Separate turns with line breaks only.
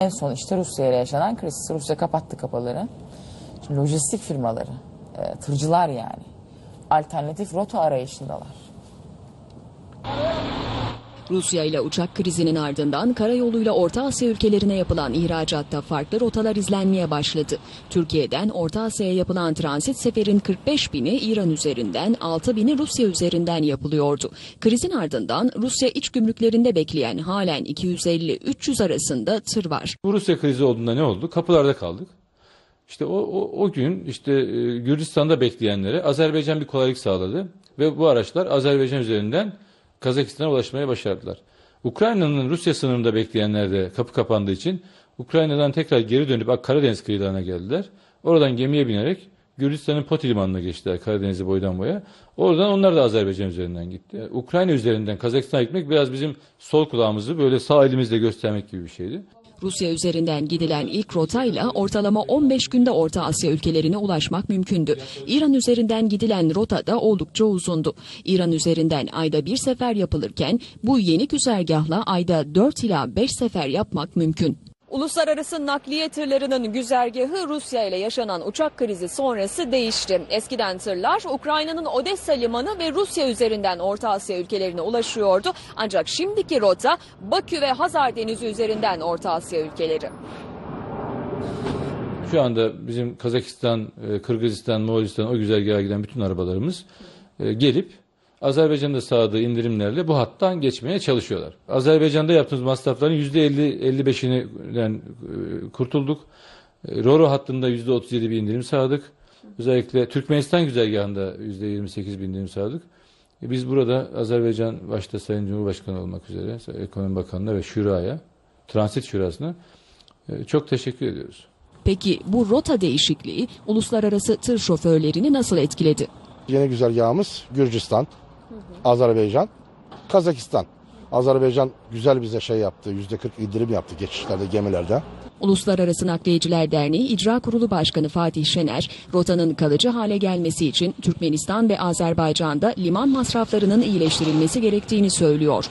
En son işte Rusya ile yaşanan kriz. Rusya kapattı kapaları. Şimdi lojistik firmaları, e, tırcılar yani alternatif rota arayışındalar.
Rusya ile uçak krizinin ardından karayoluyla Orta Asya ülkelerine yapılan ihracatta farklı rotalar izlenmeye başladı. Türkiye'den Orta Asya'ya yapılan transit seferin 45 bini İran üzerinden, 6 bini Rusya üzerinden yapılıyordu. Krizin ardından Rusya iç gümrüklerinde bekleyen halen 250-300 arasında tır var.
Bu Rusya krizi olduğunda ne oldu? Kapılarda kaldık. İşte o, o, o gün işte e, Gürcistan'da bekleyenlere Azerbaycan bir kolaylık sağladı ve bu araçlar Azerbaycan üzerinden Kazakistan'a ulaşmaya başardılar. Ukrayna'nın Rusya sınırında bekleyenler de kapı kapandığı için Ukrayna'dan tekrar geri dönüp Karadeniz kıyılarına geldiler. Oradan gemiye binerek Gürcistan'ın Poti limanına geçtiler Karadeniz'i boydan boya. Oradan onlar da Azerbaycan üzerinden gitti. Ukrayna üzerinden Kazakistan'a gitmek biraz bizim sol kulağımızı böyle sağ elimizle göstermek gibi bir şeydi.
Rusya üzerinden gidilen ilk rotayla ortalama 15 günde Orta Asya ülkelerine ulaşmak mümkündü. İran üzerinden gidilen rota da oldukça uzundu. İran üzerinden ayda bir sefer yapılırken bu yeni güzergahla ayda 4 ila 5 sefer yapmak mümkün. Uluslararası nakliye tırlarının güzergahı Rusya ile yaşanan uçak krizi sonrası değişti. Eskiden tırlar Ukrayna'nın Odessa limanı ve Rusya üzerinden Orta Asya ülkelerine ulaşıyordu. Ancak şimdiki rota Bakü ve Hazar Denizi üzerinden Orta Asya ülkeleri.
Şu anda bizim Kazakistan, e, Kırgızistan, Moğolistan o güzergaha giden bütün arabalarımız e, gelip Azerbaycan'da sağladığı indirimlerle bu hattan geçmeye çalışıyorlar. Azerbaycan'da yaptığımız masrafların %50-55'inden e, kurtulduk. E, Roro hattında %37 bir indirim sağladık. Özellikle Türkmenistan güzergahında %28 bir indirim sağladık. E, Biz burada Azerbaycan başta Sayın Cumhurbaşkanı olmak üzere Ekonomi Bakanı'na ve Şura'ya, Transit Şurası'na çok teşekkür ediyoruz.
Peki bu rota değişikliği uluslararası tır şoförlerini nasıl etkiledi?
Yeni güzergahımız Gürcistan, Azerbaycan, Kazakistan. Azerbaycan güzel bize şey yaptı, yüzde 40 indirim yaptı geçişlerde, gemilerde.
Uluslararası Nakliyeciler Derneği İcra Kurulu Başkanı Fatih Şener, rotanın kalıcı hale gelmesi için Türkmenistan ve Azerbaycan'da liman masraflarının iyileştirilmesi gerektiğini söylüyor.